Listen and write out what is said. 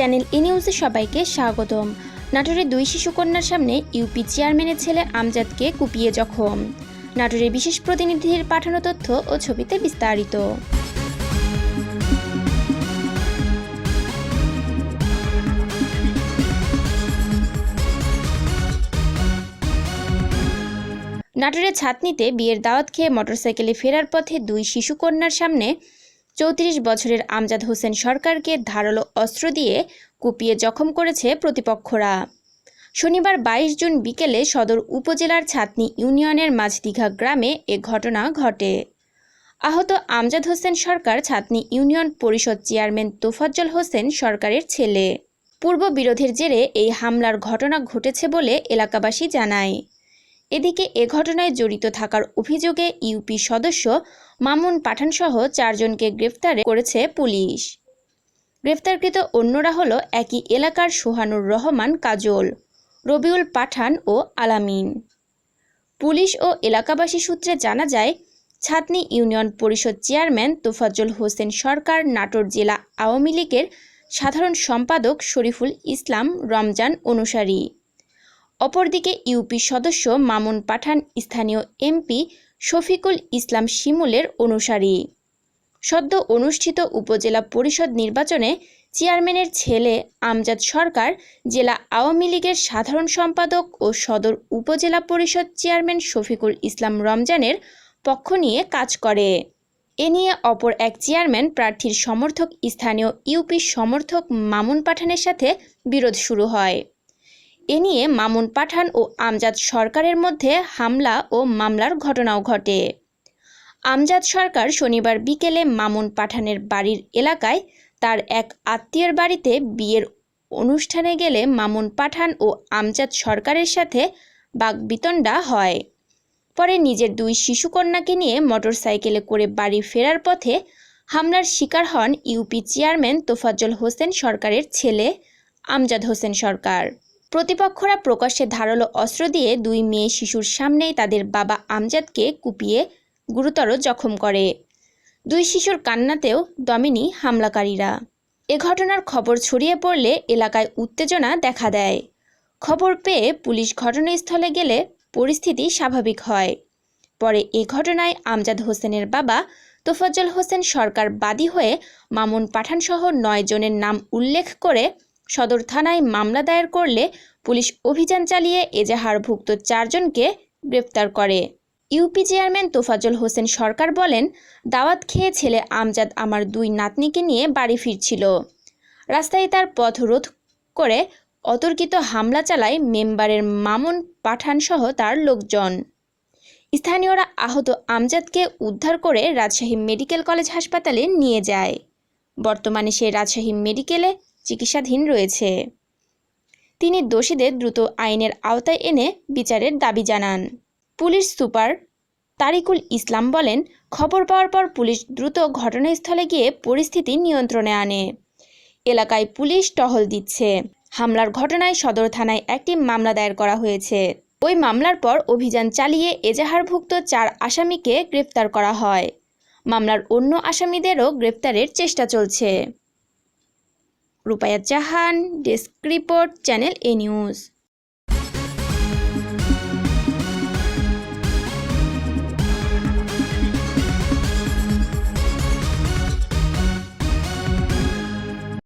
Channel ই নিউজে সবাইকে স্বাগতম। নাটোরে দুই শিশুকন্যার সামনে ইউপি চেয়ারম্যানের ছেলে আমজাদকে কুপিয়ে জখম। নাটোরের বিশেষ প্রতিনিধির পাঠানো তথ্য ও ছবিতে বিস্তারিত। নাটোরের ছাতনিতে বিয়ের দাওয়াত খেয়ে মোটরসাইকেলে ফেরার পথে দুই শিশুকন্যার সামনে চৌত্রিশ বছরের আমজাদ হোসেন সরকারকে ধারালো অস্ত্র দিয়ে কুপিয়ে জখম করেছে প্রতিপক্ষরা। শনিবার বাইশ জুন বিকেলে সদর উপজেলার ছাতনি ইউনিয়নের মাঝদিঘা গ্রামে এ ঘটনা ঘটে। আহত আমজাদ হোসেন সরকার ছাতনি ইউনিয়ন পরিষদ চেয়ারম্যান তোফাজ্জল হোসেন সরকারের ছেলে। পূর্ব বিরোধের জেরে এই হামলার ঘটনা ঘটেছে বলে এলাকাবাসী জানায়। এদিকে এ ঘটনায় জড়িত থাকার অভিযোগে ইউপি সদস্য মামুন পাঠানসহ চারজনকে গ্রেফতার করেছে পুলিশ। গ্রেফতারকৃত অন্যরা হলো একই এলাকার সোহানুর রহমান, কাজল, রবিউল পাঠান ও আলামিন। পুলিশ ও এলাকাবাসী সূত্রে জানা যায়, ছাতনি ইউনিয়ন পরিষদ চেয়ারম্যান তোফাজ্জল হোসেন সরকার নাটোর জেলা আওয়ামী লীগের সাধারণ সম্পাদক শরীফুল ইসলাম রমজান অনুসারী। অপরদিকে ইউপি সদস্য মামুন পাঠান, স্থানীয় এমপি শফিকুল ইসলাম শিমুলের অনুসারী। সদ্য অনুষ্ঠিত উপজেলা পরিষদ নির্বাচনে চেয়ারম্যানের ছেলে আমজাদ সরকার, জেলা আওয়ামী লীগের সাধারণ সম্পাদক ও সদর উপজেলা পরিষদ চেয়ারম্যান শফিকুল ইসলাম রমজানের পক্ষ নিয়ে কাজ করে। এ নিয়ে অপর এক চেয়ারম্যান প্রার্থীর সমর্থক স্থানীয় ইউপি সমর্থক মামুন পাঠানের সাথে বিরোধ শুরু হয়। এ নিয়ে মামুন পাঠান ও আমজাদ সরকারের মধ্যে হামলা ও মামলার ঘটনাও ঘটে। আমজাদ সরকার শনিবার বিকেলে মামুন পাঠানের বাড়ির এলাকায় তার এক আত্মীয়ের বাড়িতে বিয়ের অনুষ্ঠানে গেলে মামুন পাঠান ও আমজাদ সরকারের সাথে বাগবিতণ্ডা হয়। পরে নিজের দুই শিশুকন্যাকে নিয়ে মোটরসাইকেলে করে বাড়ি ফেরার পথে হামলার শিকার হন ইউপি চেয়ারম্যান তোফাজ্জল হোসেন সরকারের ছেলে আমজাদ হোসেন সরকার। প্রতিপক্ষরা প্রকাশ্যে ধারালো অস্ত্র দিয়ে দুই মেয়ে শিশুর সামনেই তাদের বাবা আমজাদকে কুপিয়ে গুরুতর জখম করে। দুই শিশুর কান্নাতেও দমেনি হামলাকারীরা। এ ঘটনার খবর ছড়িয়ে পড়লে এলাকায় উত্তেজনা দেখা দেয়। খবর পেয়ে পুলিশ ঘটনাস্থলে গেলে পরিস্থিতি স্বাভাবিক হয়। পরে এ ঘটনায় আমজাদ হোসেনের বাবা তোফাজ্জল হোসেন সরকার বাদী হয়ে মামুন পাঠানসহ নয় জনের নাম উল্লেখ করে সদর থানায় মামলা দায়ের করলে পুলিশ অভিযান চালিয়ে এজাহারভুক্ত চারজনকে গ্রেপ্তার করে। ইউপি চেয়ারম্যান তোফাজল হোসেন সরকার বলেন, দাওয়াত খেয়ে ছেলে আমজাদ আমার দুই নাতনিকে নিয়ে বাড়ি ফিরছিল। রাস্তায় তার পথ রোধ করে অতর্কিত হামলা চালায় মেম্বারের মামুন পাঠান সহ তার লোকজন। স্থানীয়রা আহত আমজাদকে উদ্ধার করে রাজশাহী মেডিকেল কলেজ হাসপাতালে নিয়ে যায়। বর্তমানে সে রাজশাহী মেডিকেলে চিকিৎসাধীন রয়েছে। তিনি দোষীদের দ্রুত আইনের আওতায় এনে বিচারের দাবি জানান। পুলিশ সুপার তারিকুল ইসলাম বলেন, খবর পাওয়ার পর পুলিশ দ্রুত ঘটনাস্থলে গিয়ে পরিস্থিতি নিয়ন্ত্রণে আনে। এলাকায় পুলিশ টহল দিচ্ছে। হামলার ঘটনায় সদর থানায় একটি মামলা দায়ের করা হয়েছে। ওই মামলার পর অভিযান চালিয়ে এজাহারভুক্ত চার আসামিকে গ্রেপ্তার করা হয়। মামলার অন্য আসামিদেরও গ্রেপ্তারের চেষ্টা চলছে। Rupaya Jahan desk report channel A news.